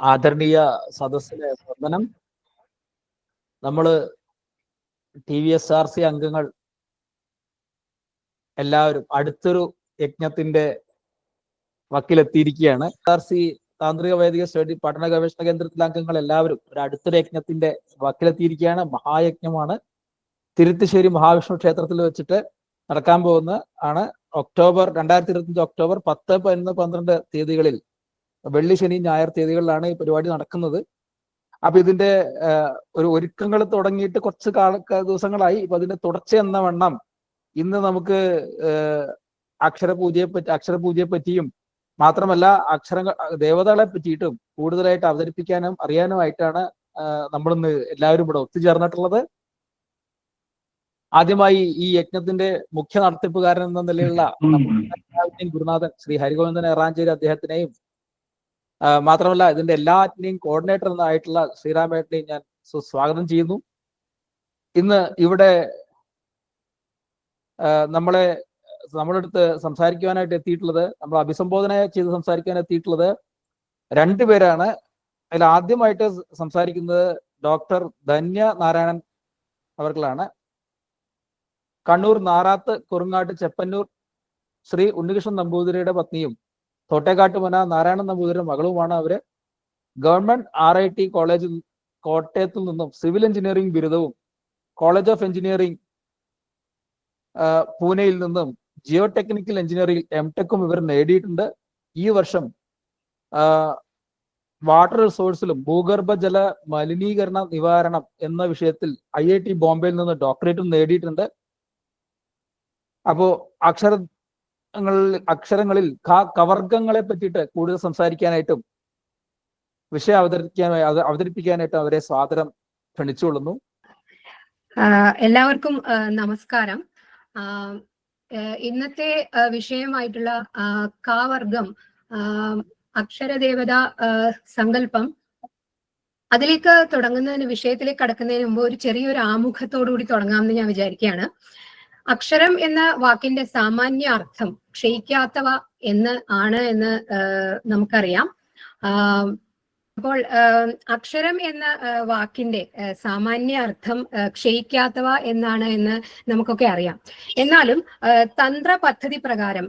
ആദരണീയ സദസ്സിലെ വന്ദനം നമ്മൾ T V S R C അംഗങ്ങൾ എല്ലാവരും അടുത്തൊരു യജ്ഞത്തിന്റെ വക്കിലെത്തിയിരിക്കുകയാണ്. ആർ സി താന്ത്രിക വൈദിക സ്റ്റഡി പഠന ഗവേഷണ കേന്ദ്രത്തിലെ അംഗങ്ങൾ എല്ലാവരും ഒരു അടുത്തൊരു യജ്ഞത്തിന്റെ വക്കിലെത്തിയിരിക്കുകയാണ്. മഹായജ്ഞമാണ്. തിരുത്തുശ്ശേരി മഹാവിഷ്ണു ക്ഷേത്രത്തിൽ വെച്ചിട്ട് നടക്കാൻ പോകുന്ന ആണ്. ഒക്ടോബർ രണ്ടായിരത്തി ഇരുപത്തഞ്ച് ഒക്ടോബർ പത്ത് പതിനൊന്ന് പന്ത്രണ്ട് തീയതികളിൽ വെള്ളി ശനി ഞായർ തീയതികളിലാണ് ഈ പരിപാടി നടക്കുന്നത്. അപ്പൊ ഇതിന്റെ ഒരു ഒരുക്കങ്ങൾ തുടങ്ങിയിട്ട് കുറച്ച് കാല ദിവസങ്ങളായി. ഇപ്പൊ അതിന്റെ തുടർച്ച എന്ന വണ്ണം ഇന്ന് നമുക്ക് അക്ഷരപൂജയെ പറ്റി അക്ഷരപൂജയെ പറ്റിയും മാത്രമല്ല അക്ഷരങ്ങൾ ദേവതകളെ പറ്റിയിട്ടും കൂടുതലായിട്ട് അവതരിപ്പിക്കാനും അറിയാനുമായിട്ടാണ് നമ്മളിന്ന് എല്ലാവരും ഇവിടെ ഒത്തുചേർന്നിട്ടുള്ളത്. ആദ്യമായി ഈ യജ്ഞത്തിന്റെ മുഖ്യ നടത്തിപ്പുകാരൻ എന്ന നിലയിലുള്ള ഗുരുനാഥൻ ശ്രീ ഹരിഗോവിന്ദൻ എറാഞ്ചേരി അദ്ദേഹത്തിനെയും മാത്രമല്ല ഇതിന്റെ എല്ലാറ്റിനെയും കോർഡിനേറ്റർ എന്നായിട്ടുള്ള ശ്രീരാമേട്ടനെയും ഞാൻ സ്വാഗതം ചെയ്യുന്നു. ഇന്ന് ഇവിടെ നമ്മളെ നമ്മുടെ അടുത്ത് സംസാരിക്കുവാനായിട്ട് എത്തിയിട്ടുള്ളത് നമ്മൾ അഭിസംബോധന ചെയ്ത് സംസാരിക്കാൻ എത്തിയിട്ടുള്ളത് രണ്ടുപേരാണ് അതിൽ ആദ്യമായിട്ട് സംസാരിക്കുന്നത് ഡോക്ടർ ധന്യ നാരായണൻ അവർക്കാണ് കണ്ണൂർ നാറാത്ത് കുറുങ്ങാട്ട് ചെപ്പന്നൂർ ശ്രീ ഉണ്ണികൃഷ്ണൻ നമ്പൂതിരിയുടെ പത്നിയും തോട്ടേക്കാട്ടുമന നാരായണൻ നമ്പൂതിരിയുടെ മകളുമാണ് അവർ. ഗവൺമെന്റ് ആർ ഐ ടി കോളേജിൽ കോട്ടയത്തിൽ നിന്നും സിവിൽ എഞ്ചിനീയറിംഗ് ബിരുദവും കോളേജ് ഓഫ് എഞ്ചിനീയറിംഗ് പൂനെയിൽ നിന്നും ജിയോ ടെക്നിക്കൽ എഞ്ചിനീയറിംഗ് എം ടെക്കും ഇവർ നേടിയിട്ടുണ്ട്. ഈ വർഷം വാട്ടർ റിസോഴ്സിലും ഭൂഗർഭജല മലിനീകരണ നിവാരണം എന്ന വിഷയത്തിൽ ഐ ഐ ടി ബോംബെയിൽ നിന്ന് ഡോക്ടറേറ്റും നേടിയിട്ടുണ്ട്. അപ്പോ അക്ഷരങ്ങളിൽ അക്ഷരങ്ങളിൽ കവർഗങ്ങളെ പറ്റിയിട്ട് കൂടുതൽ സംസാരിക്കാനായിട്ടും വിഷയം അവതരിപ്പിക്കാൻ അവതരിപ്പിക്കാനായിട്ട് അവരെ സ്വാതന്ത്ര്യം ക്ഷണിച്ചുകൊള്ളുന്നു. എല്ലാവർക്കും നമസ്കാരം. ഇന്നത്തെ വിഷയമായിട്ടുള്ള കാവർഗം അക്ഷരദേവത സങ്കല്പം അതിലേക്ക് തുടങ്ങുന്നതിന് വിഷയത്തിലേക്ക് കടക്കുന്നതിന് മുമ്പ് ഒരു ചെറിയൊരു ആമുഖത്തോടു കൂടി തുടങ്ങാമെന്ന് ഞാൻ വിചാരിക്കുകയാണ്. അക്ഷരം എന്ന വാക്കിന്റെ സാമാന്യ അർത്ഥം ക്ഷയിക്കാത്തവ എന്ന് ആണ് എന്ന് നമുക്കറിയാം. അപ്പോൾ അക്ഷരം എന്ന വാക്കിന്റെ സാമാന്യ അർത്ഥം ക്ഷയിക്കാത്തവ എന്നാണ് എന്ന് നമുക്കൊക്കെ അറിയാം. എന്നാലും തന്ത്ര പദ്ധതി പ്രകാരം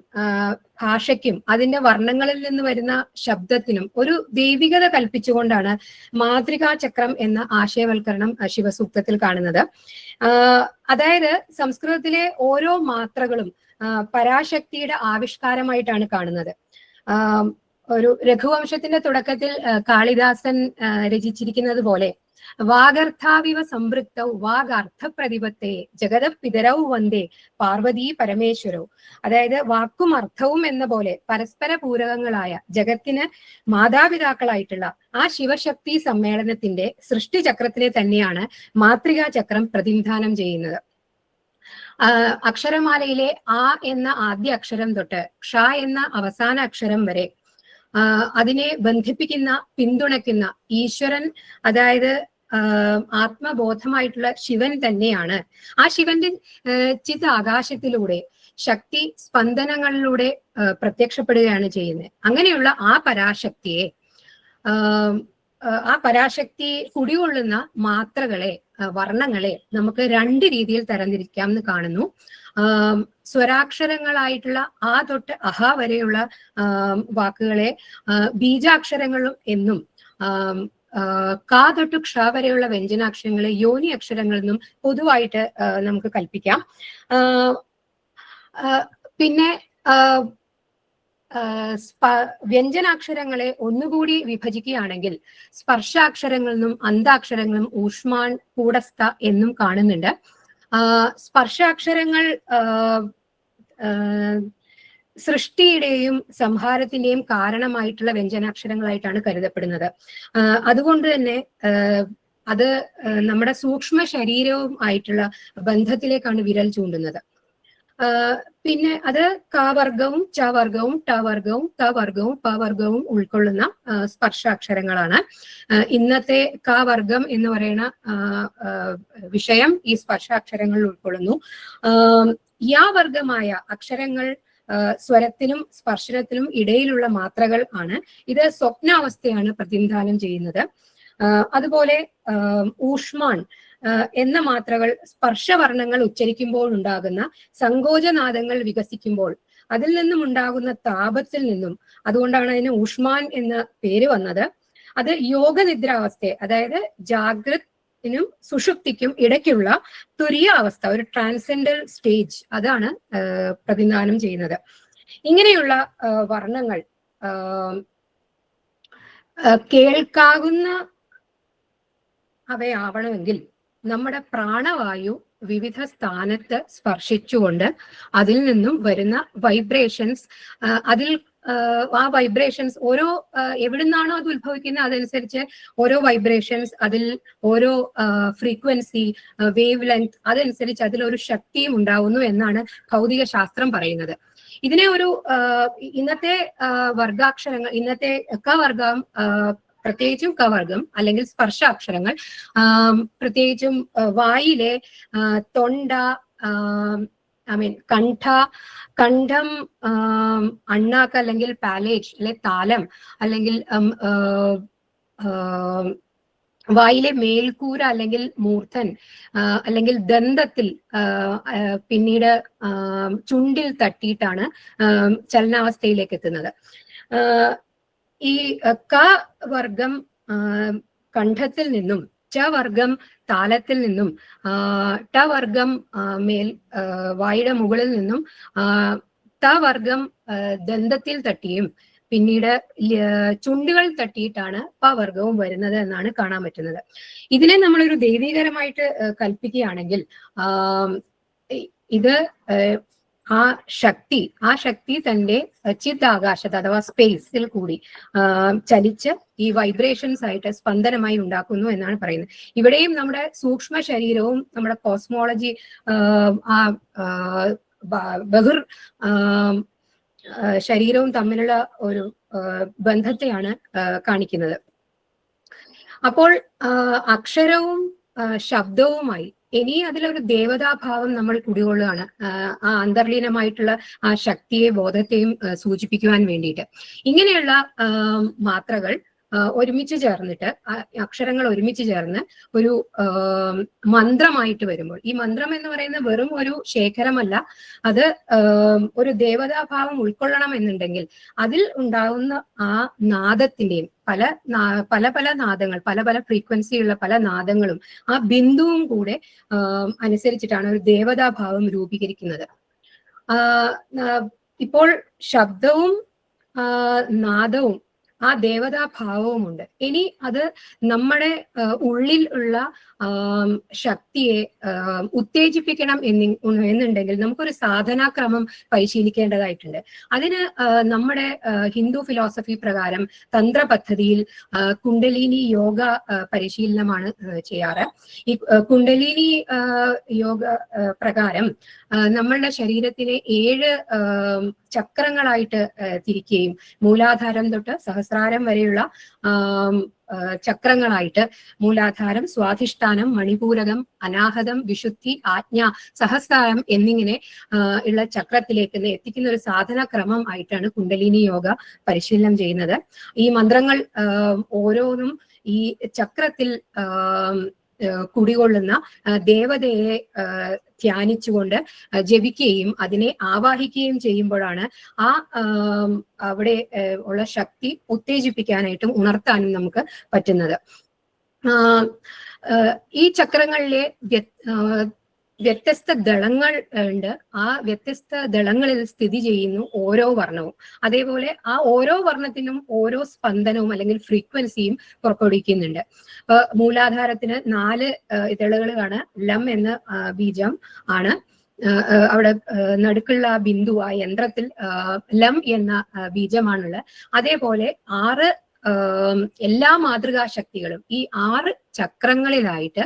ഭാഷയ്ക്കും അതിന്റെ വർണങ്ങളിൽ നിന്ന് വരുന്ന ശബ്ദത്തിനും ഒരു ദൈവികത കൽപ്പിച്ചുകൊണ്ടാണ് മാതൃകാ ചക്രം എന്ന ആശയവൽക്കരണം ശിവസൂക്തത്തിൽ കാണുന്നത്. അതായത് സംസ്കൃതത്തിലെ ഓരോ മാത്രകളും പരാശക്തിയുടെ ആവിഷ്കാരമായിട്ടാണ് കാണുന്നത്. ഒരു രഘുവംശത്തിന്റെ തുടക്കത്തിൽ കാളിദാസൻ രചിച്ചിരിക്കുന്നത് പോലെ വാഗർത്ഥാവിവ സംപൃക്തൗ വാഗർത്ഥപ്രതിപത്തെ ജഗത പിതരൗ വന്ദേ പാർവതി പരമേശ്വരൗ. അതായത് വാക്കും അർത്ഥവും എന്ന പോലെ പരസ്പര പൂരകങ്ങളായ ജഗത്തിന് മാതാപിതാക്കളായിട്ടുള്ള ആ ശിവശക്തി സമ്മേളനത്തിന്റെ സൃഷ്ടിചക്രത്തിനെ തന്നെയാണ് മാതൃകാ ചക്രം പ്രതിനിധാനം ചെയ്യുന്നത്. അക്ഷരമാലയിലെ ആ എന്ന ആദ്യ അക്ഷരം തൊട്ട് ക്ഷ എന്ന അവസാന അക്ഷരം വരെ അതിനെ ബന്ധിപ്പിക്കുന്ന പിന്തുണയ്ക്കുന്ന ഈശ്വരൻ അതായത് ആത്മബോധമായിട്ടുള്ള ശിവൻ തന്നെയാണ്. ആ ശിവന്റെ ചിത് ആകാശത്തിലൂടെ ശക്തി സ്പന്ദനങ്ങളിലൂടെ പ്രത്യക്ഷപ്പെടുകയാണ് ചെയ്യുന്നത്. അങ്ങനെയുള്ള ആ പരാശക്തിയെ ആ പരാശക്തി കുടികൊള്ളുന്ന മാത്രകളെ വർണങ്ങളെ നമുക്ക് രണ്ട് രീതിയിൽ തരംതിരിക്കാം എന്ന് കാണുന്നു സ്വരാക്ഷരങ്ങളായിട്ടുള്ള ആ തൊട്ട് അഹ വരെയുള്ള വാക്കുകളെ ബീജാക്ഷരങ്ങളും എന്നും കാ തൊട്ട് ക്ഷ വരെയുള്ള വ്യഞ്ജനാക്ഷരങ്ങളെ യോനി അക്ഷരങ്ങൾ എന്നും പൊതുവായിട്ട് നമുക്ക് കൽപ്പിക്കാം. പിന്നെ വ്യഞ്ജനാക്ഷരങ്ങളെ ഒന്നുകൂടി വിഭജിക്കുകയാണെങ്കിൽ സ്പർശാക്ഷരങ്ങളെന്നും അന്താക്ഷരങ്ങളും ഊഷ്മാൻ കൂടസ്ഥ എന്നും കാണുന്നുണ്ട്. സ്പർശാക്ഷരങ്ങൾ സൃഷ്ടിയുടെയും സംഹാരത്തിന്റെയും കാരണമായിട്ടുള്ള വ്യഞ്ജനാക്ഷരങ്ങളായിട്ടാണ് കരുതപ്പെടുന്നത്. അതുകൊണ്ട് തന്നെ അത് നമ്മുടെ സൂക്ഷ്മ ശരീരവും ആയിട്ടുള്ള ബന്ധത്തിലേക്കാണ് വിരൽ ചൂണ്ടുന്നത്. പിന്നെ അത് കാവർഗവും ചവർഗവും ടവർഗവും തവർഗവും പവർഗവും ഉൾക്കൊള്ളുന്ന സ്പർശാക്ഷരങ്ങളാണ്. ഇന്നത്തെ കാവർഗം എന്ന് പറയുന്ന വിഷയം ഈ സ്പർശാക്ഷരങ്ങളിൽ ഉൾക്കൊള്ളുന്നു. യാ യാവർഗമായ അക്ഷരങ്ങൾ സ്വരത്തിനും സ്പർശനത്തിനും ഇടയിലുള്ള മാത്രകൾ ആണ്. ഇത് സ്വപ്നാവസ്ഥയാണ് പ്രതിനിധാനം ചെയ്യുന്നത്. അതുപോലെ ഊഷ്മാൻ എന്ന മാത്രകൾ സ്പർശവർണങ്ങൾ ഉച്ചരിക്കുമ്പോൾ ഉണ്ടാകുന്ന സങ്കോചനാദങ്ങൾ വികസിക്കുമ്പോൾ അതിൽ നിന്നും ഉണ്ടാകുന്ന താപത്തിൽ നിന്നും അതുകൊണ്ടാണ് അതിന് ഊഷ്മാൻ എന്ന പേര് വന്നത്. അത് യോഗനിദ്രാവസ്ഥയെ അതായത് ജാഗ്രത്തിനും സുഷുപ്തിക്കും ഇടയ്ക്കുള്ള തുരിയ അവസ്ഥ ഒരു ട്രാൻസെൻഡൽ സ്റ്റേജ് അതാണ് പ്രതിദാനം ചെയ്യുന്നത്. ഇങ്ങനെയുള്ള വർണങ്ങൾ കേൾക്കാവുന്ന അവയാവണമെങ്കിൽ നമ്മുടെ പ്രാണവായു വിവിധ സ്ഥാനത്ത് സ്പർശിച്ചുകൊണ്ട് അതിൽ നിന്നും വരുന്ന വൈബ്രേഷൻസ് അതിൽ ആ, വൈബ്രേഷൻസ് ഓരോ എവിടുന്നാണോ അത് ഉത്ഭവിക്കുന്നത് അതനുസരിച്ച് ഓരോ വൈബ്രേഷൻസ് അതിൽ ഓരോ ഫ്രീക്വൻസി വേവ് ലെങ്ത് അതനുസരിച്ച് അതിലൊരു ശക്തിയും ഉണ്ടാവുന്നു എന്നാണ് ഭൗതിക ശാസ്ത്രം പറയുന്നത്. ഇതിനെ ഒരു ഇന്നത്തെ വർഗാക്ഷരങ്ങൾ ഇന്നത്തെ ക വർഗം പ്രത്യേകിച്ചും കവർഗം അല്ലെങ്കിൽ സ്പർശ അക്ഷരങ്ങൾ പ്രത്യേകിച്ചും വായിലെ തൊണ്ട ഐ മീൻ കണ്ഠ കണ്ഠം അണ്ണാക്ക് അല്ലെങ്കിൽ പാലേജ് അല്ലെ താലം അല്ലെങ്കിൽ വായിലെ മേൽക്കൂര അല്ലെങ്കിൽ മൂർധൻ അല്ലെങ്കിൽ ദന്തത്തിൽ പിന്നീട് ചുണ്ടിൽ തട്ടിയിട്ടാണ് ചലനാവസ്ഥയിലേക്ക് എത്തുന്നത്. ഈ ക വർഗം കണ്ഠത്തിൽ നിന്നും ച വർഗം താലത്തിൽ നിന്നും ട വർഗം മേൽ വായുടെ മുകളിൽ നിന്നും ത വർഗം ദന്തത്തിൽ തട്ടിയും പിന്നീട് ചുണ്ടുകൾ തട്ടിയിട്ടാണ് പ വർഗവും വരുന്നത് എന്നാണ് കാണാൻ പറ്റുന്നത്. ഇതിനെ നമ്മളൊരു ദൈവീകരമായിട്ട് കൽപ്പിക്കുകയാണെങ്കിൽ ഇത് ആ, ശക്തി ആ ശക്തി തന്റെ ചിത്താകാശത്ത് അഥവാ സ്പേസിൽ കൂടി ചലിച്ച് ഈ വൈബ്രേഷൻസ് ആയിട്ട് സ്പന്ദനമായി ഉണ്ടാക്കുന്നു എന്നാണ് പറയുന്നത്. ഇവിടെയും നമ്മുടെ സൂക്ഷ്മ ശരീരവും നമ്മുടെ കോസ്മോളജി ആ ബഹിർ ശരീരവും തമ്മിലുള്ള ഒരു ബന്ധത്തെയാണ് കാണിക്കുന്നത്. അപ്പോൾ അക്ഷരവും ശബ്ദവുമായി ഇനി അതിലൊരു ദേവതാഭാവം നമ്മൾ കുടികൊള്ളുകയാണ്. ആ, അന്തർലീനമായിട്ടുള്ള ആ ശക്തിയെ ബോധത്തെയും സൂചിപ്പിക്കുവാൻ വേണ്ടിയിട്ട്. ഇങ്ങനെയുള്ള മാത്രകൾ ഒരുമിച്ച് ചേർന്നിട്ട് അക്ഷരങ്ങൾ ഒരുമിച്ച് ചേർന്ന് ഒരു മന്ത്രമായിട്ട് വരുമ്പോൾ. ഈ മന്ത്രം എന്ന് പറയുന്നത് വെറും ഒരു ശേഖരമല്ല. അത് ഒരു ദേവതാഭാവം ഉൾക്കൊള്ളണം എന്നുണ്ടെങ്കിൽ അതിൽ ഉണ്ടാകുന്ന ആ നാദത്തിന്റെയും പല പല പല നാദങ്ങൾ പല പല ഫ്രീക്വൻസിയുള്ള പല നാദങ്ങളും ആ ബിന്ദുവും കൂടെ അനുസരിച്ചിട്ടാണ് ഒരു ദേവതാഭാവം രൂപീകരിക്കുന്നത്. ഇപ്പോൾ ശബ്ദവും നാദവും ആ ദേവതാഭാവവുമുണ്ട്. ഇനി അത് നമ്മുടെ ഉള്ളിൽ ഉള്ള ശക്തിയെ ഉത്തേജിപ്പിക്കണം എന്നി എന്നുണ്ടെങ്കിൽ നമുക്കൊരു സാധനാക്രമം പരിശീലിക്കേണ്ടതായിട്ടുണ്ട്. അതിന് നമ്മുടെ ഹിന്ദു ഫിലോസഫി പ്രകാരം തന്ത്ര പദ്ധതിയിൽ കുണ്ടലിനി യോഗ പരിശീലനമാണ് ചെയ്യാറ്. ഈ കുണ്ടലിനി യോഗ പ്രകാരം നമ്മളുടെ ശരീരത്തിനെ ഏഴ് ചക്രങ്ങളായിട്ട് തിരിക്കുകയും മൂലാധാരം തൊട്ട് സഹസ്രാരം വരെയുള്ള ചക്രങ്ങളായിട്ട്. മൂലാധാരം സ്വാധിഷ്ഠാനം മണിപൂരകം അനാഹതം വിശുദ്ധി ആജ്ഞ സഹസ്രാരം എന്നിങ്ങനെ ഉള്ള ചക്രത്തിലേക്ക് എത്തിക്കുന്ന ഒരു സാധന ക്രമം ആയിട്ടാണ് കുണ്ടലിനി യോഗ പരിശീലനം ചെയ്യുന്നത്. ഈ മന്ത്രങ്ങൾ ഓരോന്നും ഈ ചക്രത്തിൽ കുടികൊള്ളുന്ന ദേവതയെ ധ്യാനിച്ചുകൊണ്ട് ജപിക്കുകയും അതിനെ ആവാഹിക്കുകയും ചെയ്യുമ്പോഴാണ് ആ അവിടെ ഉള്ള ശക്തി ഉത്തേജിപ്പിക്കാനായിട്ടും ഉണർത്താനും നമുക്ക് പറ്റുന്നത്. ഈ ചക്രങ്ങളിലെ വ്യത്യസ്ത ദളങ്ങൾ ഉണ്ട്. ആ വ്യത്യസ്ത ദളങ്ങളിൽ സ്ഥിതി ചെയ്യുന്നു ഓരോ വർണവും. അതേപോലെ ആ ഓരോ വർണത്തിനും ഓരോ സ്പന്ദനവും അല്ലെങ്കിൽ ഫ്രീക്വൻസിയും പുറപ്പെടുവിക്കുന്നുണ്ട്. ഇപ്പൊ മൂലാധാരത്തിന് നാല് ഇതളുകളാണ്. ലം എന്ന ബീജം ആണ്. അവിടെ നടുക്കുള്ള ബിന്ദു ആ യന്ത്രത്തിൽ ലം എന്ന ബീജമാണുള്ളത്. അതേപോലെ ആറ് എല്ലാ മാതൃകാശക്തികളും ഈ ആറ് ചക്രങ്ങളിലായിട്ട്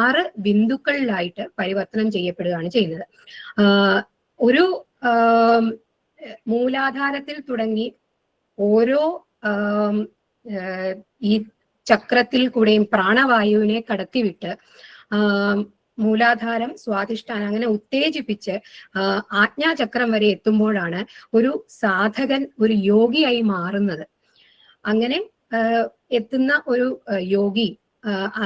ആറ് ബിന്ദുക്കളിലായിട്ട് പരിവർത്തനം ചെയ്യപ്പെടുകയാണ് ചെയ്യുന്നത്. ഒരു മൂലാധാരത്തിൽ തുടങ്ങി ഓരോ ഈ ചക്രത്തിൽ കൂടെയും പ്രാണവായുവിനെ കടത്തിവിട്ട് മൂലാധാരം സ്വാധിഷ്ഠാനം അങ്ങനെ ഉത്തേജിപ്പിച്ച് ആജ്ഞാചക്രം വരെ എത്തുമ്പോഴാണ് ഒരു സാധകൻ ഒരു യോഗിയായി മാറുന്നത്. അങ്ങനെ എത്തുന്ന ഒരു യോഗി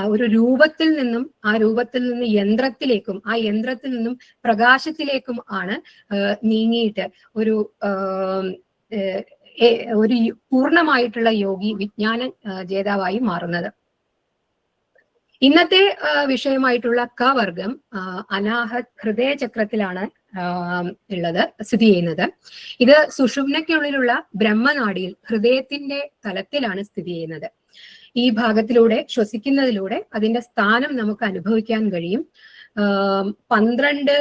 ഒരു രൂപത്തിൽ നിന്നും ആ രൂപത്തിൽ നിന്ന് യന്ത്രത്തിലേക്കും ആ യന്ത്രത്തിൽ നിന്നും പ്രകാശത്തിലേക്കും ആണ് നീങ്ങിയിട്ട് ഒരു ഒരു പൂർണമായിട്ടുള്ള യോഗി വിജ്ഞാന ജേതാവായി മാറുന്നത്. ഇന്നത്തെ വിഷയമായിട്ടുള്ള ക വർഗം അനാഹത് ഹൃദയചക്രത്തിലാണ് ഉള്ളത് സ്ഥിതി ചെയ്യുന്നത്. ഇത് സുഷുമ്നയ്ക്കുള്ളിലുള്ള ബ്രഹ്മനാടിയിൽ ഹൃദയത്തിന്റെ തലത്തിലാണ് സ്ഥിതി ചെയ്യുന്നത്. ഈ ഭാഗത്തിലൂടെ ശ്വസിക്കുന്നതിലൂടെ അതിന്റെ സ്ഥാനം നമുക്ക് അനുഭവിക്കാൻ കഴിയും. പന്ത്രണ്ട്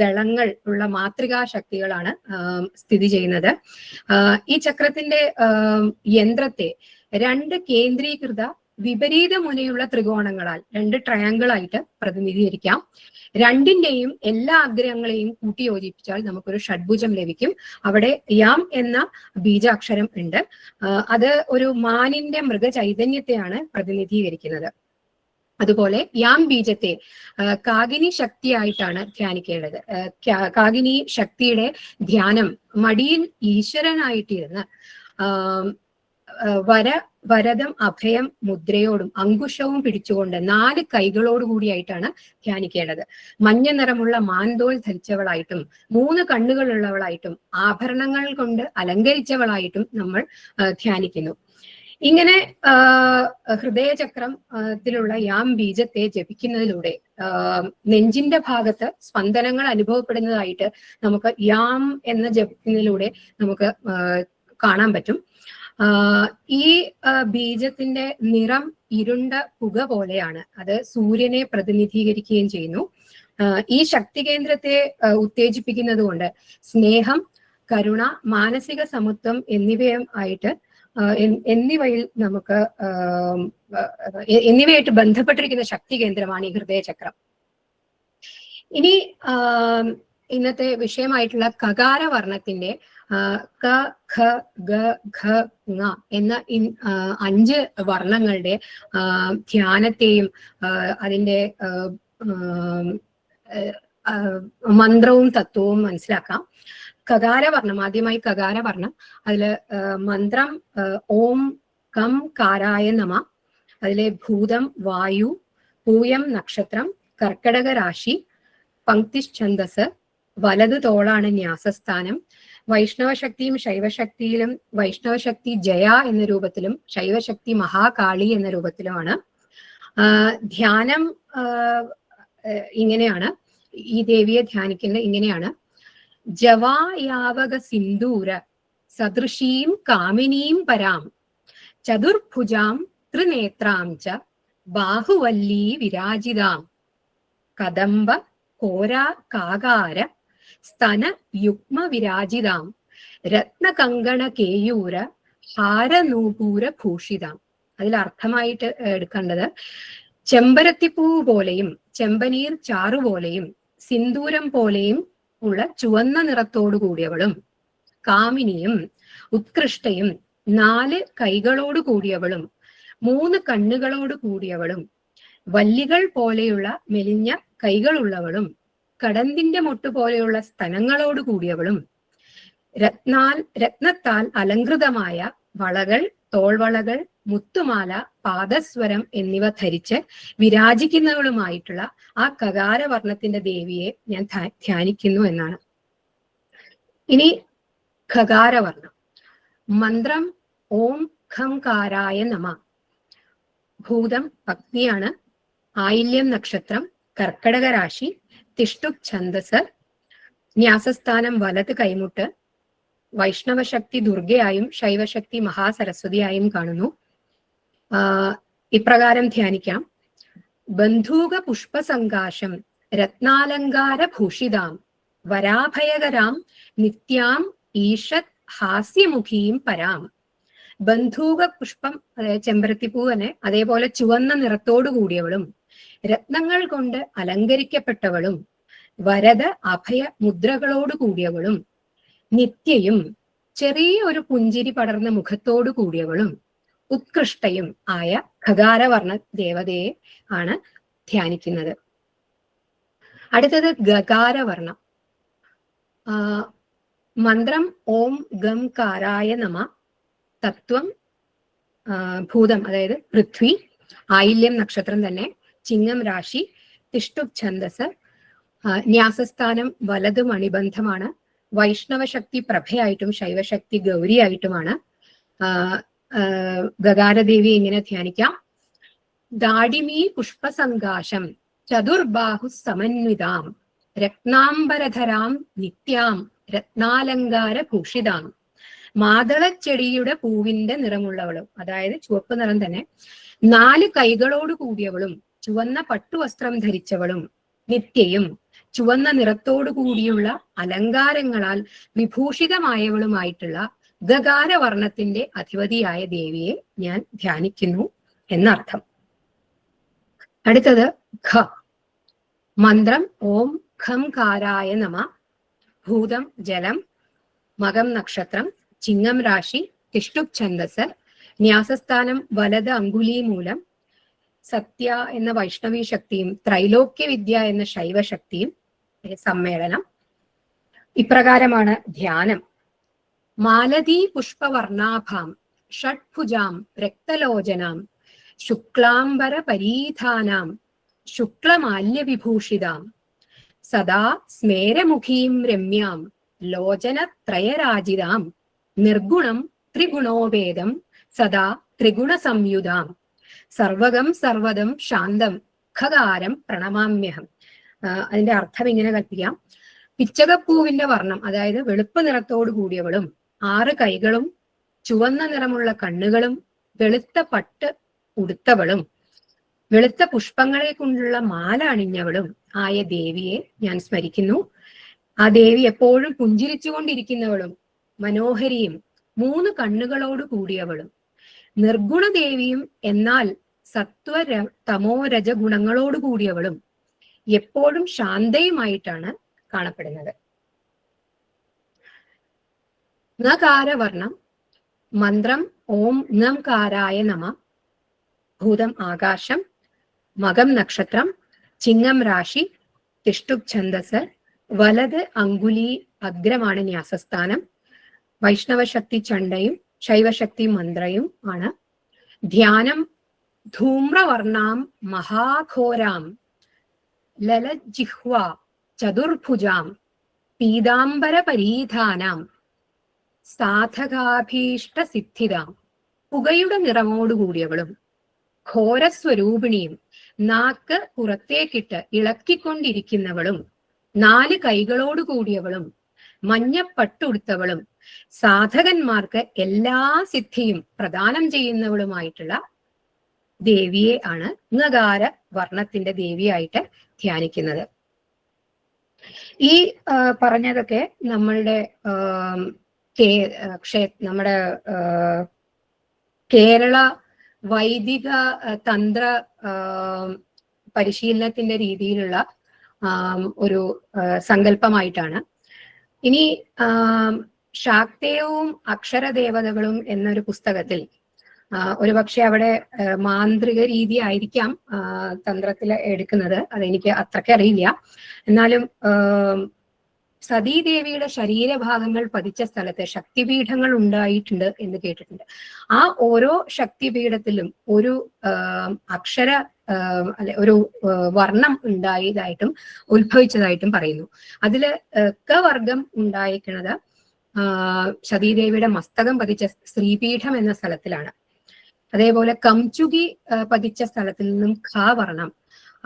ദളങ്ങൾ ഉള്ള മാതൃകാ ശക്തികളാണ് സ്ഥിതി ചെയ്യുന്നത്. ഈ ചക്രത്തിന്റെ യന്ത്രത്തെ രണ്ട് കേന്ദ്രീകൃത വിപരീത മുനയുള്ള ത്രികോണങ്ങളാൽ രണ്ട് ട്രയാങ്കിൾ ആയിട്ട് പ്രതിനിധീകരിക്കാം. രണ്ടിന്റെയും എല്ലാ ആഗ്രഹങ്ങളെയും കൂട്ടിയോജിപ്പിച്ചാൽ നമുക്കൊരു ഷഡ്ഭുജം ലഭിക്കും. അവിടെ യാം എന്ന ബീജാക്ഷരം ഉണ്ട്. അത് ഒരു മാനിന്റെ മൃഗചൈതന്യത്തെയാണ് പ്രതിനിധീകരിക്കുന്നത്. അതുപോലെ യാം ബീജത്തെ കാകിനി ശക്തിയായിട്ടാണ് ധ്യാനിക്കേണ്ടത്. കാകിനി ശക്തിയുടെ ധ്യാനം മടിയിൽ ഈശ്വരനായിട്ടിരുന്ന് വര വരദം അഭയം മുദ്രയോടും അങ്കുശവും പിടിച്ചുകൊണ്ട് നാല് കൈകളോടുകൂടിയായിട്ടാണ് ധ്യാനിക്കേണ്ടത്. മഞ്ഞ നിറമുള്ള മാൻതോൽ ധരിച്ചവളായിട്ടും മൂന്ന് കണ്ണുകളുള്ളവളായിട്ടും ആഭരണങ്ങൾ കൊണ്ട് അലങ്കരിച്ചവളായിട്ടും നമ്മൾ ധ്യാനിക്കുന്നു. ഇങ്ങനെ ഹൃദയചക്രത്തിലുള്ള യാം ബീജത്തെ ജപിക്കുന്നതിലൂടെ നെഞ്ചിന്റെ ഭാഗത്ത് സ്പന്ദനങ്ങൾ അനുഭവപ്പെടുന്നതായിട്ട് നമുക്ക് യാം എന്ന ജപിക്കുന്നതിലൂടെ നമുക്ക് കാണാൻ പറ്റും. ഈ ബീജത്തിന്റെ നിറം ഇരുണ്ട പുക പോലെയാണ്. അത് സൂര്യനെ പ്രതിനിധീകരിക്കുകയും ചെയ്യുന്നു. ഈ ശക്തി കേന്ദ്രത്തെ ഉത്തേജിപ്പിക്കുന്നത് കൊണ്ട് സ്നേഹം കരുണ മാനസിക സമത്വം എന്നിവയും ആയിട്ട് എന്നിവയിൽ നമുക്ക് എന്നിവയായിട്ട് ബന്ധപ്പെട്ടിരിക്കുന്ന ശക്തി കേന്ദ്രമാണ് ഈ ഹൃദയചക്രം. ഇനി ഇന്നത്തെ വിഷയമായിട്ടുള്ള കകാര വർണത്തിന്റെ ക ഖ ഗ ഘ ങ എന്ന അഞ്ച് വർണങ്ങളുടെ ധ്യാനത്തെയും അതിന്റെ മന്ത്രവും തത്വവും മനസ്സിലാക്കാം. കകാരവർണം ആദ്യമായി കകാരവർണം. അതിൽ അതിൽ മന്ത്രം ഓം കം കാരായ നമ. അതിലെ ഭൂതം വായു പൂയം നക്ഷത്രം കർക്കടക രാശി പങ്ക്തിഛന്ദസ് വലതു തോളാണ് ന്യാസസ്ഥാനം. വൈഷ്ണവശക്തിയും ശൈവശക്തിയിലും വൈഷ്ണവശക്തി ജയ എന്ന രൂപത്തിലും ശൈവശക്തി മഹാകാളി എന്ന രൂപത്തിലുമാണ്. ധ്യാനം ഇങ്ങനെയാണ്. ഈ ദേവിയെ ധ്യാനിക്കുന്നത് ഇങ്ങനെയാണ്. ജവായാവക സിന്ദൂര സദൃശീം കാമിനീം പരാം ചതുർഭുജാം ത്രിനേത്രാം ച ബാഹുവല്ലീ വിരാജിതാം. കദംബ കോരാ കാകാര സ്തന യുഗ്മ വിരാജിതാം രത്നകങ്കണ കേയൂര ഹാരനൂപൂര ഭൂഷിതാം. അതിൽ അർത്ഥമായിട്ട് എടുക്കേണ്ടത് ചെമ്പരത്തിപ്പൂ പോലെയും ചെമ്പനീർ ചാറു പോലെയും സിന്ദൂരം പോലെയും ഉള്ള ചുവന്ന നിറത്തോടു കൂടിയവളും കാമിനിയും ഉത്കൃഷ്ടയും നാല് കൈകളോട് കൂടിയവളും മൂന്ന് കണ്ണുകളോട് കൂടിയവളും വല്ലികൾ പോലെയുള്ള മെലിഞ്ഞ കൈകളുള്ളവളും കടന്തിന്റെ മുട്ട് പോലെയുള്ള സ്തനങ്ങളോട് കൂടിയവളും രത്നാൽ രത്നത്താൽ അലങ്കൃതമായ വളകൾ തോൾവളകൾ മുത്തുമാല പാദസ്വരം എന്നിവ ധരിച്ച് വിരാജിക്കുന്നവളുമായിട്ടുള്ള ആ കകാരവർണത്തിന്റെ ദേവിയെ ഞാൻ ധ്യാ- ധ്യാനിക്കുന്നു എന്നാണ്. ഇനി ഖകാരവർണം മന്ത്രം ഓം ഖംകാരായ നമ. ഭൂതം ഭക്തിയാണ്. ആയില്യം നക്ഷത്രം കർക്കടക രാശി തിഷ്ടുക് ഛന്ദസ് ന്യാസസ്ഥാനം വലത് കൈമുട്ട്. വൈഷ്ണവശക്തി ദുർഗയായും ശൈവശക്തി മഹാസരസ്വതിയായും കാണുന്നു. ഇപ്രകാരം ധ്യാനിക്കാം. ബന്ധൂക പുഷ്പസങ്കാശം രത്നാലങ്കാര ഭൂഷിതാം വരാഭയകരാം നിത്യാം ഈഷത് ഹാസ്യമുഖിയും പരാം. ബന്ധൂക പുഷ്പം ചെമ്പരത്തിപ്പൂവനെ അതേപോലെ ചുവന്ന നിറത്തോടു കൂടിയവളും രത്നങ്ങൾ കൊണ്ട് അലങ്കരിക്കപ്പെട്ടവളും വരത അഭയ മുദ്രകളോട് കൂടിയവളും നിത്യയും ചെറിയ ഒരു പുഞ്ചിരി പടർന്ന മുഖത്തോടു കൂടിയവളും ഉത്കൃഷ്ടയും ആയ ഖകാരവർണ ദേവതയെ ആണ് ധ്യാനിക്കുന്നത്. അടുത്തത് ഗകാരവർണം മന്ത്രം ഓം ഗം കാരായ നമ തത്വം ഭൂതം അതായത് പൃഥ്വി ആയില്യം നക്ഷത്രം തന്നെ ചിങ്ങം രാശി തിഷ്ടുപ് ഛന്ദസ്. ന്യാസസ്ഥാനം വലത് മണിബന്ധമാണ് വൈഷ്ണവ ശക്തി പ്രഭയായിട്ടും ശൈവശക്തി ഗൗരിയായിട്ടുമാണ്. ഗഗാരദേവി ഇങ്ങനെ ധ്യാനിക്കാം. ദാഡിമീ പുഷ്പസങ്കാശം ചതുർബാഹു സമന്വിതാം രത്നാംബരധരാം നിത്യാം രത്നാലങ്കാര ഭൂഷിതാം. മാതളച്ചെടിയുടെ പൂവിന്റെ നിറമുള്ളവളും അതായത് ചുവപ്പ് നിറം തന്നെ നാല് കൈകളോട് കൂടിയവളും ചുവന്ന പട്ടുവസ്ത്രം ധരിച്ചവളും നിത്യയും ചുവന്ന നിറത്തോടു കൂടിയുള്ള അലങ്കാരങ്ങളാൽ വിഭൂഷിതമായവളുമായിട്ടുള്ള ഗകാരവർണത്തിന്റെ അധിപതിയായ ദേവിയെ ഞാൻ ധ്യാനിക്കുന്നു എന്നർത്ഥം. അടുത്തത് ഖ മന്ത്രം ഓം ഖം കാരായ നമ. ഭൂതം ജലം. മകം നക്ഷത്രം. ചിങ്ങം രാശി. തിഷ്ടുപ് ഛന്ദസ്. ന്യാസസ്ഥാനം വലത് അങ്കുലി മൂലം. സത്യ എന്ന വൈഷ്ണവി ശക്തിയും ത്രൈലോക്യ വിദ്യ എന്ന ശൈവ ശക്തിയും സമ്മേളനം. ഇപ്രകാരമാണ് ധ്യാനം. മാലതീ പുഷ്പവർണാഭാം ഷഡ്ഭുജാം രക്തലോചനാം ശുക്ലാംബര പരീധാനാം ശുക്ലമാല്യവിഭൂഷിതാം സദാ സ്മേരമുഖീം രമ്യാം ലോചനത്രയരാജിതാം നിർഗുണം ത്രിഗുണോപേദം സദാ ത്രിഗുണസംയുതാം. സർവകം സർവതം ശാന്തം ഖകാരം പ്രണമാമ്യഹം. അതിന്റെ അർത്ഥം ഇങ്ങനെ കൽപ്പിക്കാം. പിച്ചകപ്പൂവിന്റെ വർണം അതായത് വെളുപ്പ് നിറത്തോടു കൂടിയവളും ആറ് കൈകളും ചുവന്ന നിറമുള്ള കണ്ണുകളും വെളുത്ത പട്ട് ഉടുത്തവളും വെളുത്ത പുഷ്പങ്ങളെ കൊണ്ടുള്ള മാല അണിഞ്ഞവളും ആയ ദേവിയെ ഞാൻ സ്മരിക്കുന്നു. ആ ദേവി എപ്പോഴും പുഞ്ചിരിച്ചുകൊണ്ടിരിക്കുന്നവളും മനോഹരിയും മൂന്ന് കണ്ണുകളോട് കൂടിയവളും നിർഗുണദേവിയും എന്നാൽ സത്വ തമോരജ തമോ രജ ഗുണങ്ങളോട് കൂടിയവളും എപ്പോഴും ശാന്തയുമായിട്ടാണ് കാണപ്പെടുന്നത്. നകാരവർണം മന്ത്രം ഓം നംകാരായ നമ ഭൂതം ആകാശം മകം നക്ഷത്രം ചിങ്ങം രാശി തിഷ്ടുക് ഛന്ദസ് വലത് അങ്കുലി അഗ്രമാണ് ന്യാസസ്ഥാനം വൈഷ്ണവശക്തി ചണ്ടയും ശൈവശക്തി മന്ത്രയും ആണ്. ധ്യാനം ധൂമ്രവർണാം മഹാഘോരാം ലലജിഹ്വ ചതുർഭുജാം പീതാംബര പരീധാനാം സാധകാഭീഷ്ട സിദ്ധിതാം പുകയുടെ നിറമോടുകൂടിയവളും ഘോരസ്വരൂപിണിയും നാക്ക് പുറത്തേക്കിട്ട് ഇളക്കിക്കൊണ്ടിരിക്കുന്നവളും നാല് കൈകളോടുകൂടിയവളും മഞ്ഞപ്പട്ടുടുത്തവളും സാധകന്മാർക്ക് എല്ലാ സിദ്ധിയും പ്രദാനം ചെയ്യുന്നവളുമായിട്ടുള്ള ദേവിയെ ആണ് നഗാര വർണത്തിന്റെ ദേവിയായിട്ട് ധ്യാനിക്കുന്നത്. ഈ പറഞ്ഞതൊക്കെ നമ്മളുടെ ക്ഷേ നമ്മുടെ കേരള വൈദിക തന്ത്ര പരിശീലനത്തിന്റെ രീതിയിലുള്ള ഒരു സങ്കല്പമായിട്ടാണ്. ഇനി ശാക്തേയവും അക്ഷരദേവതകളും എന്നൊരു പുസ്തകത്തിൽ ഒരുപക്ഷെ അവിടെ മാന്ത്രിക രീതി ആയിരിക്കാം തന്ത്രത്തിൽ എടുക്കുന്നത്. അതെനിക്ക് അത്രയ്ക്ക് അറിയില്ല. എന്നാലും സതീദേവിയുടെ ശരീരഭാഗങ്ങൾ പതിച്ച സ്ഥലത്ത് ശക്തിപീഠങ്ങൾ ഉണ്ടായിട്ടുണ്ട് എന്ന് കേട്ടിട്ടുണ്ട്. ആ ഓരോ ശക്തിപീഠത്തിലും ഒരു അക്ഷര അല്ലെ ഒരു വർണം ഉണ്ടായതായിട്ടും ഉത്ഭവിച്ചതായിട്ടും പറയുന്നു. അതിൽ ക വർഗം ഉണ്ടായിരിക്കുന്നത് സതീദേവിയുടെ മസ്തകം പതിച്ച ശ്രീപീഠം എന്ന സ്ഥലത്തിലാണ്. അതേപോലെ കംചുകി പതിച്ച സ്ഥലത്തിൽ നിന്നും ഖ വർണം.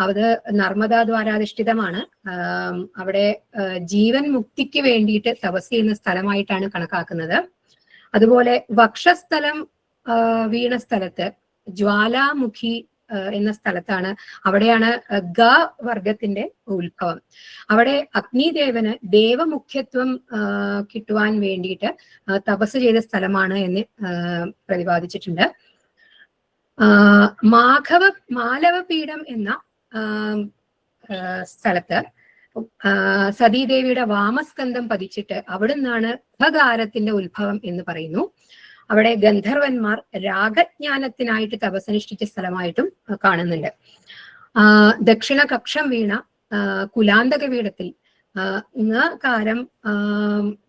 അത് നർമ്മദാ ദ്വാരാധിഷ്ഠിതമാണ് അവിടെ ജീവൻ മുക്തിക്ക് വേണ്ടിയിട്ട് തപസ് ചെയ്യുന്ന സ്ഥലമായിട്ടാണ് കണക്കാക്കുന്നത്. അതുപോലെ വക്ഷസ്ഥലം വീണ സ്ഥലത്ത് ജ്വാലാമുഖി എന്ന സ്ഥലത്താണ്. അവിടെയാണ് ഗ വർഗത്തിന്റെ ഉത്ഭവം. അവിടെ അഗ്നിദേവന് ദേവമുഖ്യത്വം കിട്ടുവാൻ വേണ്ടിയിട്ട് തപസ് ചെയ്ത സ്ഥലമാണ് എന്ന് പ്രതിപാദിച്ചിട്ടുണ്ട്. മാഘവ മാലവപീഠം എന്ന സ്ഥലത്ത് സതീദേവിയുടെ വാമസ്കന്ധം പതിച്ചിട്ട് അവിടുന്നാണ് ഖകാരത്തിന്റെ ഉത്ഭവം എന്ന് പറയുന്നു. അവിടെ ഗന്ധർവന്മാർ രാഗജ്ഞാനത്തിനായിട്ട് തപസനുഷ്ഠിച്ച സ്ഥലമായിട്ടും കാണുന്നുണ്ട്. ദക്ഷിണ കക്ഷം വീണ കുലാന്തക പീഠത്തിൽ കാരം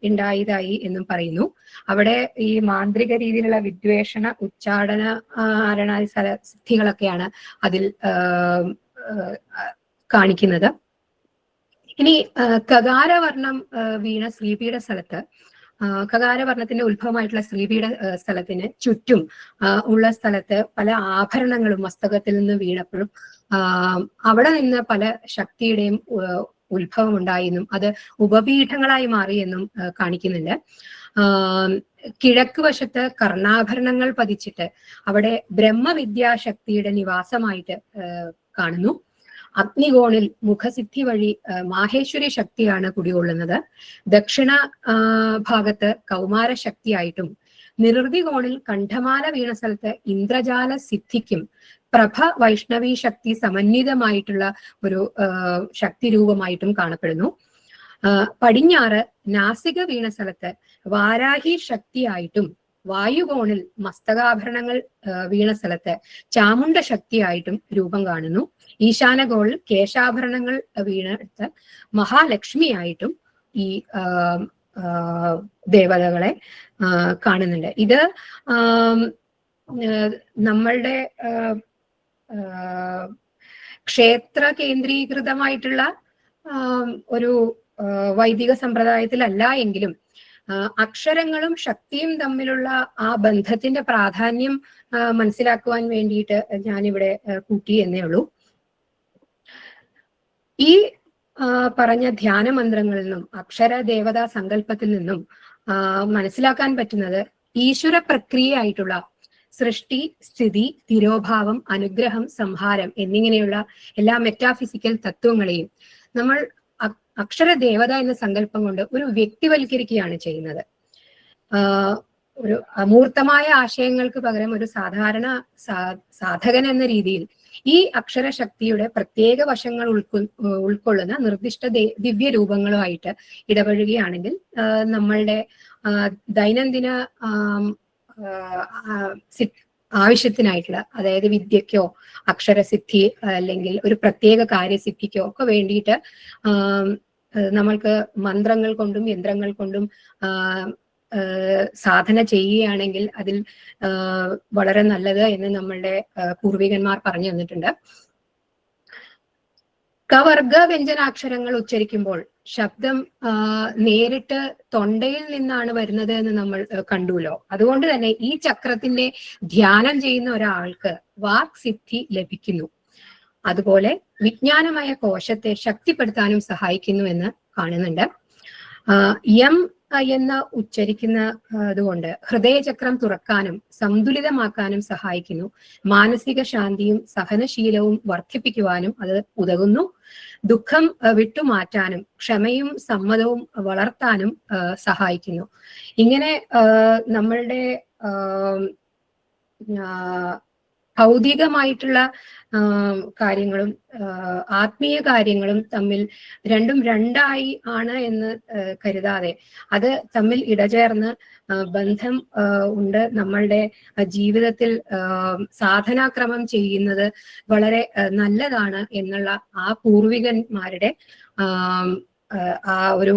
ഉണ്ടായതായി എന്നും പറയുന്നു. അവിടെ ഈ മാന്ത്രിക രീതിയിലുള്ള വിദ്വേഷണ ഉച്ചാടന ആരണാദി സ്ഥല സിദ്ധികളൊക്കെയാണ് അതിൽ കാണിക്കുന്നത്. ഇനി കകാരവർണം വീണ ശ്രീപീഠ സ്ഥലത്ത് ആ, കകാരവർണത്തിന്റെ ഉത്ഭവമായിട്ടുള്ള ശ്രീപീഠ സ്ഥലത്തിന് ചുറ്റും ഉള്ള സ്ഥലത്ത് പല ആഭരണങ്ങളും മസ്തകത്തിൽ നിന്ന് വീണപ്പോഴും അവിടെ നിന്ന് പല ശക്തിയുടെയും ഉത്ഭവം ഉണ്ടായെന്നും അത് ഉപപീഠങ്ങളായി മാറിയെന്നും കാണിക്കുന്നുണ്ട്. കിഴക്ക് വശത്ത് കർണാഭരണങ്ങൾ പതിച്ചിട്ട് അവിടെ ബ്രഹ്മവിദ്യാശക്തിയുടെ നിവാസമായിട്ട് കാണുന്നു. അഗ്നികോണിൽ മുഖസിദ്ധി വഴി മാഹേശ്വരി ശക്തിയാണ് കുടികൊള്ളുന്നത്. ദക്ഷിണ ഭാഗത്ത് കൗമാര ശക്തിയായിട്ടും നിറുതി കോണിൽ കണ്ഠമാല വീണ സ്ഥലത്ത് ഇന്ദ്രജാല സിദ്ധിക്കും പ്രഭ വൈഷ്ണവി ശക്തി സമന്വിതമായിട്ടുള്ള ഒരു ശക്തി രൂപമായിട്ടും കാണപ്പെടുന്നു. പടിഞ്ഞാറ് നാസിക വീണ സ്ഥലത്ത് വാരാഹി ശക്തിയായിട്ടും വായുകോണിൽ മസ്തകാഭരണങ്ങൾ വീണ സ്ഥലത്ത് ചാമുണ്ട ശക്തിയായിട്ടും രൂപം കാണുന്നു. ഈശാനകോണിൽ കേശാഭരണങ്ങൾ വീണെടുത്ത് മഹാലക്ഷ്മിയായിട്ടും ഈ ദേവതകളെ കാണുന്നുണ്ട്. ഇത് നമ്മളുടെ ക്ഷേത്ര കേന്ദ്രീകൃതമായിട്ടുള്ള ഒരു വൈദിക സമ്പ്രദായത്തിലല്ല എങ്കിലും അക്ഷരങ്ങളും ശക്തിയും തമ്മിലുള്ള ആ ബന്ധത്തിന്റെ പ്രാധാന്യം മനസ്സിലാക്കുവാൻ വേണ്ടിയിട്ട് ഞാനിവിടെ കൂട്ടി എന്നേ ഉള്ളൂ. ഈ പറഞ്ഞ ധ്യാന മന്ത്രങ്ങളിൽ നിന്നും അക്ഷര ദേവതാ സങ്കല്പത്തിൽ നിന്നും മനസ്സിലാക്കാൻ പറ്റുന്നത് ഈശ്വര പ്രക്രിയയായിട്ടുള്ള സൃഷ്ടി സ്ഥിതി തിരോഭാവം അനുഗ്രഹം സംഹാരം എന്നിങ്ങനെയുള്ള എല്ലാ മെറ്റാഫിസിക്കൽ തത്വങ്ങളെയും നമ്മൾ അക്ഷര ദേവത എന്ന സങ്കല്പം കൊണ്ട് ഒരു വ്യക്തിവൽക്കരിക്കുകയാണ് ചെയ്യുന്നത്. ഒരു അമൂർത്തമായ ആശയങ്ങൾക്ക് പകരം ഒരു സാധാരണ സാധകൻ എന്ന രീതിയിൽ ഈ അക്ഷരശക്തിയുടെ പ്രത്യേക വശങ്ങൾ ഉൾക്കൊ ഉൾക്കൊള്ളുന്ന നിർദ്ദിഷ്ട ദിവ്യ രൂപങ്ങളുമായിട്ട് ഇടപഴകുകയാണെങ്കിൽ നമ്മളുടെ ദൈനംദിന ആവശ്യത്തിനായിട്ടുള്ള അതായത് വിദ്യക്കോ അക്ഷരസിദ്ധി അല്ലെങ്കിൽ ഒരു പ്രത്യേക കാര്യസിദ്ധിക്കോ ഒക്കെ വേണ്ടിയിട്ട് നമ്മൾക്ക് മന്ത്രങ്ങൾ കൊണ്ടും യന്ത്രങ്ങൾ കൊണ്ടും സാധന ചെയ്യുകയാണെങ്കിൽ അതിൽ വളരെ നല്ലത് എന്ന് നമ്മളുടെ പൂർവികന്മാർ പറഞ്ഞു തന്നിട്ടുണ്ട്. കവർഗ വ്യഞ്ജനാക്ഷരങ്ങൾ ഉച്ചരിക്കുമ്പോൾ ശബ്ദം നേരിട്ട് തൊണ്ടയിൽ നിന്നാണ് വരുന്നത് എന്ന് നമ്മൾ കണ്ടുല്ലോ. അതുകൊണ്ട് തന്നെ ഈ ചക്രത്തിന്റെ ധ്യാനം ചെയ്യുന്ന ഒരാൾക്ക് വാക് സിദ്ധി ലഭിക്കുന്നു. അതുപോലെ വിജ്ഞാനമായ കോശത്തെ ശക്തിപ്പെടുത്താനും സഹായിക്കുന്നു എന്ന് കാണുന്നുണ്ട്. യം എന്ന ഉച്ചരിക്കുന്ന അതുകൊണ്ട് ഹൃദയചക്രം തുറക്കാനും സന്തുലിതമാക്കാനും സഹായിക്കുന്നു. മാനസിക ശാന്തിയും സഹനശീലവും വർദ്ധിപ്പിക്കുവാനും അത് ഉതകുന്നു. ദുഃഖം വിട്ടുമാറ്റാനും ക്ഷമയും സമ്മതവും വളർത്താനും സഹായിക്കുന്നു. ഇങ്ങനെ നമ്മളുടെ ഭൗതികമായിട്ടുള്ള കാര്യങ്ങളും ആത്മീയ കാര്യങ്ങളും തമ്മിൽ രണ്ടും രണ്ടായി ആണ് എന്ന് കരുതാതെ അത് തമ്മിൽ ഇടചേർന്ന് ബന്ധം ഉണ്ട്. നമ്മളുടെ ജീവിതത്തിൽ സാധനാക്രമം ചെയ്യുന്നത് വളരെ നല്ലതാണ് എന്നുള്ള ആ പൂർവികന്മാരുടെ ആ ഒരു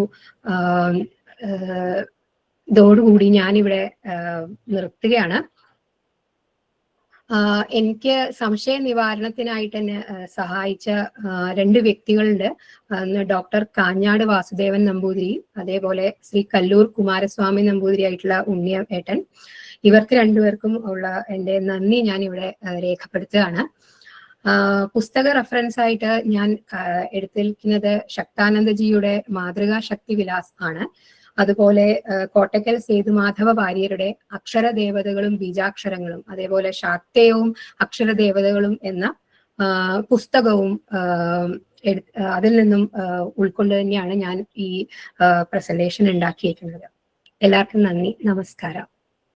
ഇതോടുകൂടി ഞാനിവിടെ നിർത്തുകയാണ്. എനിക്ക് സംശയ നിവാരണത്തിനായിട്ട് എന്നെ സഹായിച്ച രണ്ട് വ്യക്തികളുണ്ട്. ഡോക്ടർ കാഞ്ഞാട് വാസുദേവൻ നമ്പൂതിരി അതേപോലെ ശ്രീ കല്ലൂർ കുമാരസ്വാമി നമ്പൂതിരി ആയിട്ടുള്ള ഉണ്ണിയ ഏട്ടൻ. ഇവർക്ക് രണ്ടുപേർക്കും ഉള്ള എന്റെ നന്ദി ഞാൻ ഇവിടെ രേഖപ്പെടുത്തുകയാണ്. പുസ്തക റെഫറൻസ് ആയിട്ട് ഞാൻ എടുത്തിരിക്കുന്നത് ശക്താനന്ദജിയുടെ മാതൃകാ ശക്തി വിലാസ് ആണ്. അതുപോലെ കോട്ടയ്ക്കൽ കോട്ടക്കൽ സേതുമാധവ വാര്യരുടെ അക്ഷരദേവതകളും ബീജാക്ഷരങ്ങളും അതേപോലെ ശാക്തേയവും അക്ഷരദേവതകളും എന്ന പുസ്തകവും അതിൽ നിന്നും ഉൾക്കൊണ്ട് തന്നെയാണ് ഞാൻ ഈ പ്രസന്റേഷൻ ഉണ്ടാക്കിയിരിക്കുന്നത് എല്ലാവർക്കും നന്ദി. നമസ്കാരം.